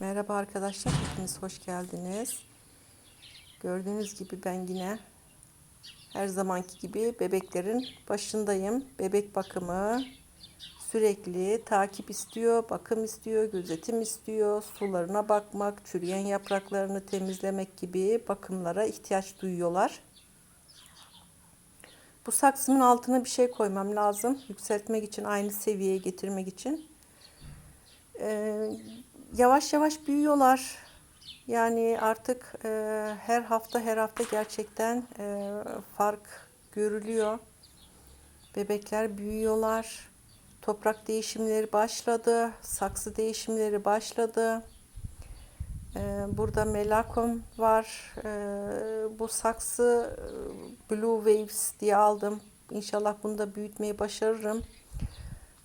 Merhaba arkadaşlar, hepiniz hoş geldiniz. Gördüğünüz gibi ben yine her zamanki gibi bebeklerin başındayım. Bebek bakımı sürekli takip istiyor, bakım istiyor, gözetim istiyor, sularına bakmak, çürüyen yapraklarını temizlemek gibi bakımlara ihtiyaç duyuyorlar. Bu saksımın altına bir şey koymam lazım. Yükseltmek için, aynı seviyeye getirmek için. Ee, yavaş yavaş büyüyorlar. Yani artık e, her hafta her hafta gerçekten e, fark görülüyor. Bebekler büyüyorlar. Toprak değişimleri başladı. Saksı değişimleri başladı. Ee, burada melakom var. Ee, bu saksı e, Blue Waves diye aldım. İnşallah bunu da büyütmeyi başarırım.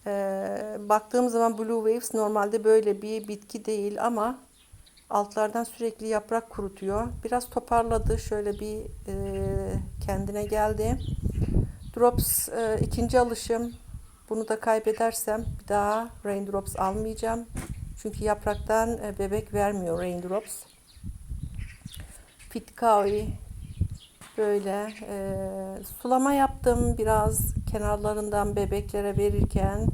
Ee, baktığım zaman Blue Waves normalde böyle bir bitki değil ama altlardan sürekli yaprak kurutuyor. Biraz toparladı. Şöyle bir e, kendine geldi. Drops e, ikinci alışım. Bunu da kaybedersem bir daha Raindrops almayacağım. Çünkü yapraktan e, bebek vermiyor Raindrops. Fitkawi böyle e, sulama yaptım biraz kenarlarından bebeklere verirken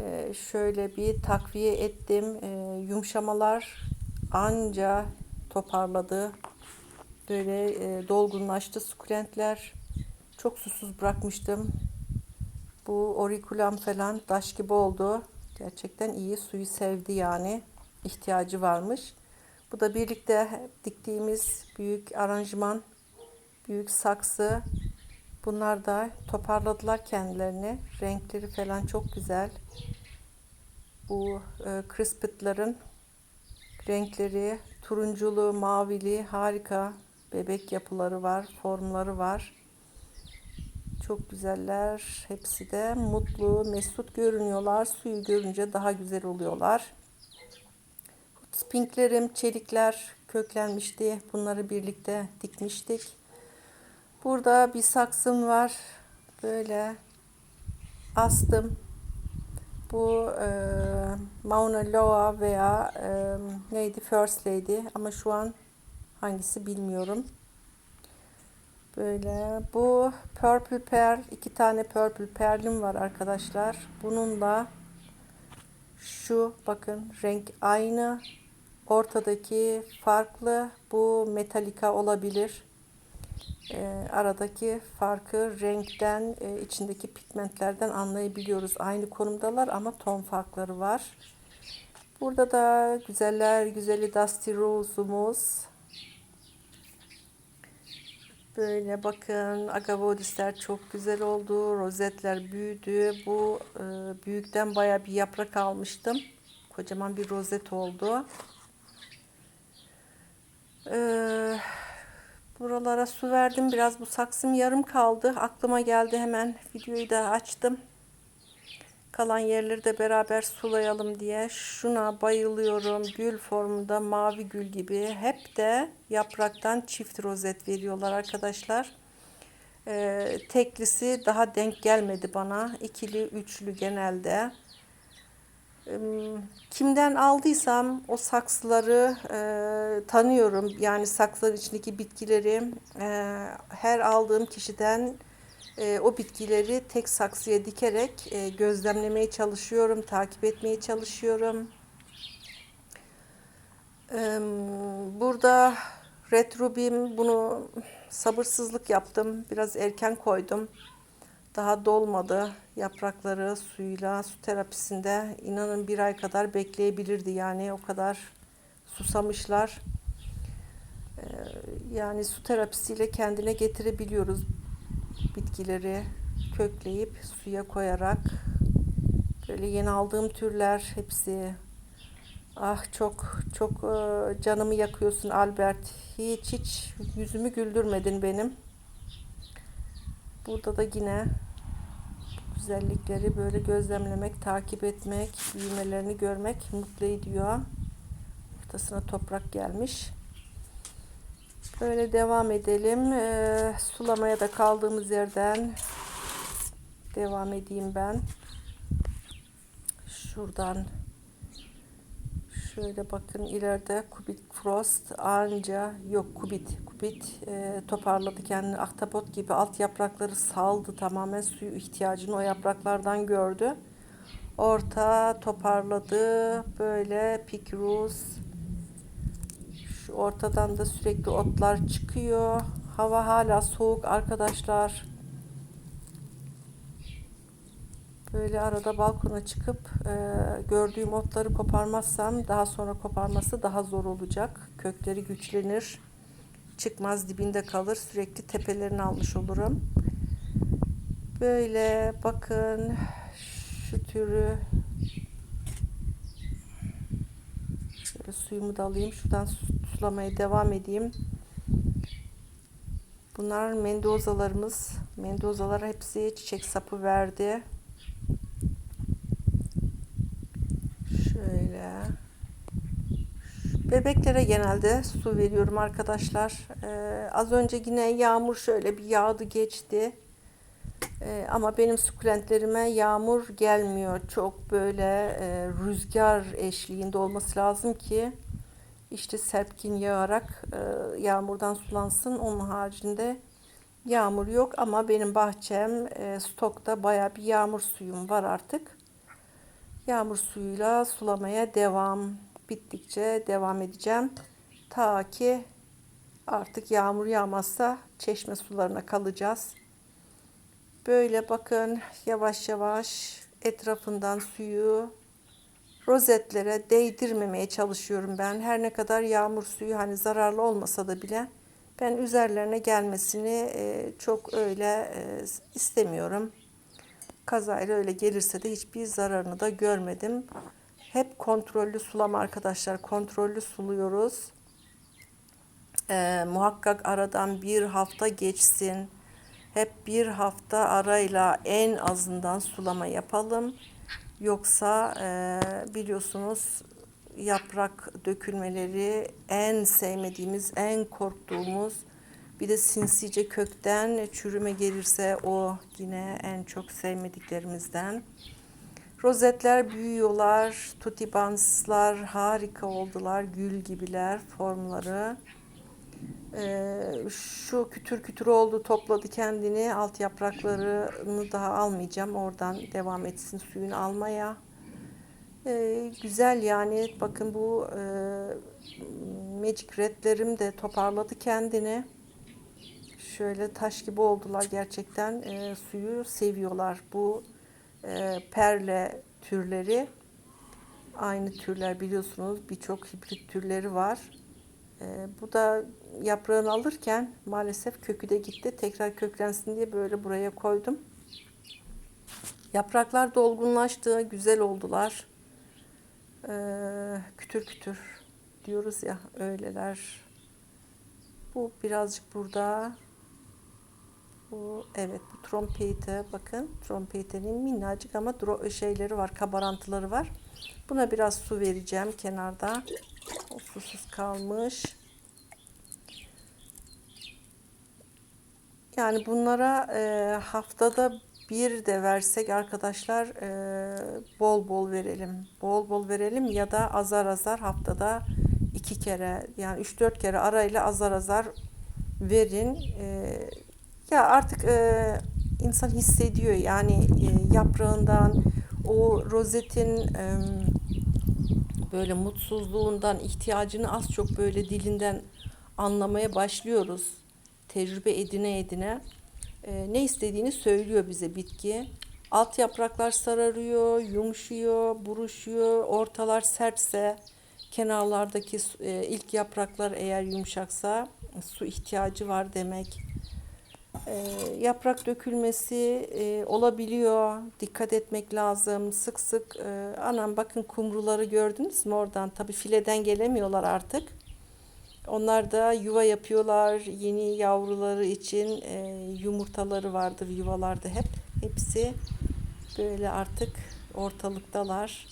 e, şöyle bir takviye ettim. E, yumuşamalar anca toparladı. Böyle e, dolgunlaştı sukulentler. Çok susuz bırakmıştım. Bu orikulam falan taş gibi oldu. Gerçekten iyi suyu sevdi yani. İhtiyacı varmış. Bu da birlikte diktiğimiz büyük aranjman büyük saksı. Bunlar da toparladılar kendilerini. Renkleri falan çok güzel. Bu e, crispetların renkleri turunculu, mavili harika. Bebek yapıları var, formları var. Çok güzeller. Hepsi de mutlu, mesut görünüyorlar. Suyu görünce daha güzel oluyorlar. Spinklerim, çelikler köklenmişti. Bunları birlikte dikmiştik. Burada bir saksım var. Böyle astım. Bu e, Mauna Loa veya e, neydi First Lady ama şu an hangisi bilmiyorum. Böyle bu Purple Pearl iki tane Purple Pearl'im var arkadaşlar. Bununla şu bakın renk aynı. Ortadaki farklı. Bu metalika olabilir e, aradaki farkı renkten, e, içindeki pigmentlerden anlayabiliyoruz. Aynı konumdalar ama ton farkları var. Burada da güzeller güzeli Dusty Rose'umuz. Böyle bakın agavodisler çok güzel oldu. Rozetler büyüdü. Bu e, büyükten baya bir yaprak almıştım. Kocaman bir rozet oldu. Eee Buralara su verdim. Biraz bu saksım yarım kaldı. Aklıma geldi hemen videoyu da açtım. Kalan yerleri de beraber sulayalım diye. Şuna bayılıyorum. Gül formunda mavi gül gibi. Hep de yapraktan çift rozet veriyorlar arkadaşlar. Ee, teklisi daha denk gelmedi bana. İkili, üçlü genelde kimden aldıysam o saksıları e, tanıyorum. Yani saksıların içindeki bitkileri e, her aldığım kişiden e, o bitkileri tek saksıya dikerek e, gözlemlemeye çalışıyorum, takip etmeye çalışıyorum. E, burada Red Ruby'm bunu sabırsızlık yaptım. Biraz erken koydum. Daha dolmadı. Yaprakları suyla su terapisinde inanın bir ay kadar bekleyebilirdi. Yani o kadar susamışlar. Ee, yani su terapisiyle kendine getirebiliyoruz bitkileri kökleyip suya koyarak böyle yeni aldığım türler hepsi ah çok çok e, canımı yakıyorsun Albert hiç hiç yüzümü güldürmedin benim burada da yine güzellikleri böyle gözlemlemek, takip etmek, büyümelerini görmek mutlu ediyor. Ortasına toprak gelmiş. Böyle devam edelim. Ee, sulamaya da kaldığımız yerden devam edeyim ben. Şuradan Şöyle bakın ileride Kubit Frost anca yok Kubit Kubit e, toparladı kendini ahtapot gibi alt yaprakları saldı tamamen suyu ihtiyacını o yapraklardan gördü. Orta toparladı böyle Pikrus şu ortadan da sürekli otlar çıkıyor. Hava hala soğuk arkadaşlar. Böyle arada balkona çıkıp e, gördüğüm otları koparmazsam daha sonra koparması daha zor olacak. Kökleri güçlenir. Çıkmaz dibinde kalır. Sürekli tepelerini almış olurum. Böyle bakın şu türü şöyle suyumu da alayım. Şuradan su- sulamaya devam edeyim. Bunlar mendozalarımız. Mendozalar hepsi çiçek sapı verdi. Şöyle. Bebeklere genelde su veriyorum arkadaşlar. Ee, az önce yine yağmur şöyle bir yağdı geçti. Ee, ama benim sukulentlerime yağmur gelmiyor. Çok böyle e, rüzgar eşliğinde olması lazım ki işte serpkin yağarak e, yağmurdan sulansın. Onun haricinde yağmur yok ama benim bahçem e, stokta baya bir yağmur suyum var artık. Yağmur suyuyla sulamaya devam. Bittikçe devam edeceğim. Ta ki artık yağmur yağmazsa çeşme sularına kalacağız. Böyle bakın yavaş yavaş etrafından suyu rozetlere değdirmemeye çalışıyorum ben. Her ne kadar yağmur suyu hani zararlı olmasa da bile ben üzerlerine gelmesini e, çok öyle e, istemiyorum. Kazayla öyle gelirse de hiçbir zararını da görmedim. Hep kontrollü sulama arkadaşlar. Kontrollü suluyoruz. E, muhakkak aradan bir hafta geçsin. Hep bir hafta arayla en azından sulama yapalım. Yoksa e, biliyorsunuz yaprak dökülmeleri en sevmediğimiz, en korktuğumuz bir de sinsice kökten çürüme gelirse o yine en çok sevmediklerimizden. Rozetler büyüyorlar, tutibanslar harika oldular, gül gibiler formları. Ee, şu kütür kütür oldu topladı kendini alt yapraklarını daha almayacağım oradan devam etsin suyunu almaya Ee, güzel yani bakın bu e, Magic Red'lerim de toparladı kendini şöyle taş gibi oldular gerçekten e, suyu seviyorlar bu e, perle türleri aynı türler biliyorsunuz birçok hibrit türleri var ee, bu da yaprağını alırken maalesef kökü de gitti. Tekrar köklensin diye böyle buraya koydum. Yapraklar dolgunlaştı, güzel oldular. Ee, kütür kütür diyoruz ya öyleler. Bu birazcık burada. Bu evet bu trompete bakın trompetenin minnacık ama dro- şeyleri var kabarantıları var. Buna biraz su vereceğim kenarda. O susuz kalmış. Yani bunlara e, haftada bir de versek arkadaşlar e, bol bol verelim. Bol bol verelim ya da azar azar haftada iki kere yani üç dört kere arayla azar azar verin. E, ya artık e, insan hissediyor yani e, yaprağından o rozetin e, böyle mutsuzluğundan ihtiyacını az çok böyle dilinden anlamaya başlıyoruz. Tecrübe edine edine e, ne istediğini söylüyor bize bitki. Alt yapraklar sararıyor, yumuşuyor, buruşuyor. Ortalar sertse, kenarlardaki e, ilk yapraklar eğer yumuşaksa su ihtiyacı var demek. E, yaprak dökülmesi e, olabiliyor. Dikkat etmek lazım. Sık sık e, anam bakın kumruları gördünüz mü oradan? Tabii fileden gelemiyorlar artık. Onlar da yuva yapıyorlar. Yeni yavruları için e, yumurtaları vardır yuvalarda hep. Hepsi böyle artık ortalıktalar.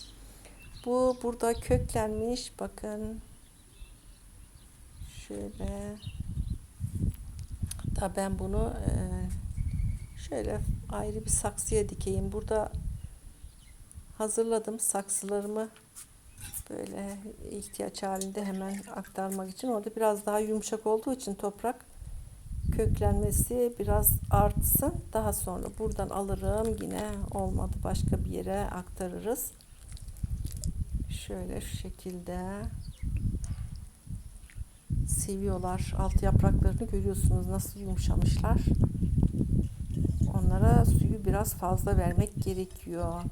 Bu burada köklenmiş. Bakın. Şöyle. Hatta ben bunu e, şöyle ayrı bir saksıya dikeyim. Burada hazırladım saksılarımı. Böyle ihtiyaç halinde hemen aktarmak için. Orada biraz daha yumuşak olduğu için toprak köklenmesi biraz artsın. Daha sonra buradan alırım. Yine olmadı başka bir yere aktarırız. Şöyle şu şekilde seviyorlar. Alt yapraklarını görüyorsunuz nasıl yumuşamışlar. Onlara suyu biraz fazla vermek gerekiyor.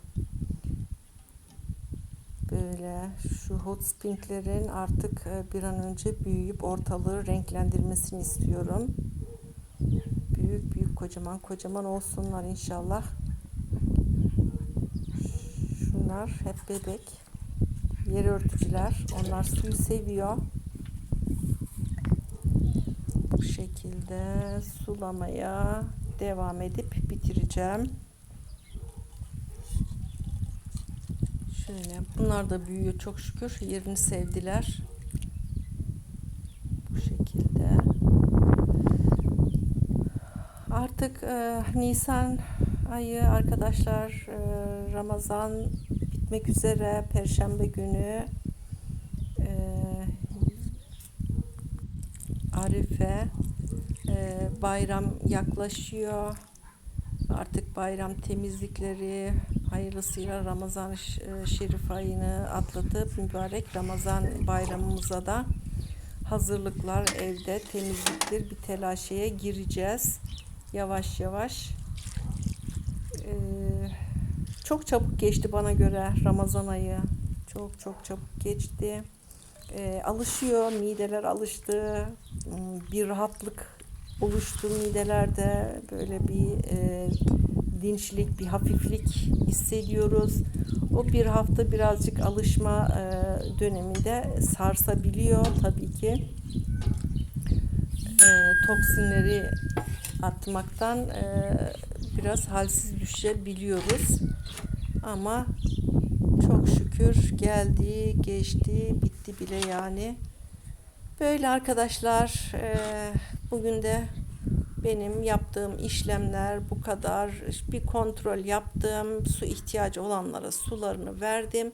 Böyle şu hot springlerin artık e, bir an önce büyüyüp ortalığı renklendirmesini istiyorum. Büyük büyük kocaman kocaman olsunlar inşallah. Şunlar hep bebek. Yer örtücüler. Onlar suyu seviyor. Şekilde sulamaya devam edip bitireceğim. Şöyle bunlar da büyüyor çok şükür. Yerini sevdiler. Bu şekilde. Artık e, Nisan ayı arkadaşlar e, Ramazan bitmek üzere Perşembe günü e, Arife e, bayram yaklaşıyor. Artık bayram temizlikleri hayırlısıyla Ramazan Şerif ayını atlatıp mübarek Ramazan bayramımıza da hazırlıklar evde temizliktir. Bir telaşeye gireceğiz. Yavaş yavaş. Ee, çok çabuk geçti bana göre Ramazan ayı. Çok çok çabuk geçti. Ee, alışıyor mideler alıştı bir rahatlık oluştu midelerde böyle bir e, dinçlik, bir hafiflik hissediyoruz. O bir hafta birazcık alışma e, döneminde sarsabiliyor tabii ki. E, toksinleri atmaktan e, biraz halsiz düşebiliyoruz. Ama çok şükür geldi, geçti, bitti bile yani. Böyle arkadaşlar, e, bugün de benim yaptığım işlemler bu kadar. Bir kontrol yaptım. Su ihtiyacı olanlara sularını verdim.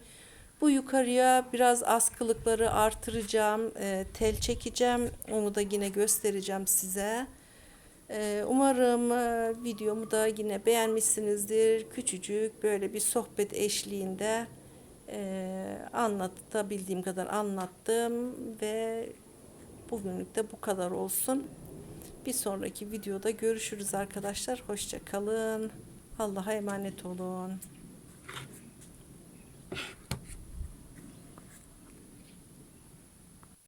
Bu yukarıya biraz askılıkları artıracağım. E, tel çekeceğim. Onu da yine göstereceğim size. E, umarım videomu da yine beğenmişsinizdir. Küçücük böyle bir sohbet eşliğinde anlatabildiğim kadar anlattım ve bugünlük de bu kadar olsun. Bir sonraki videoda görüşürüz arkadaşlar. Hoşça kalın. Allah'a emanet olun.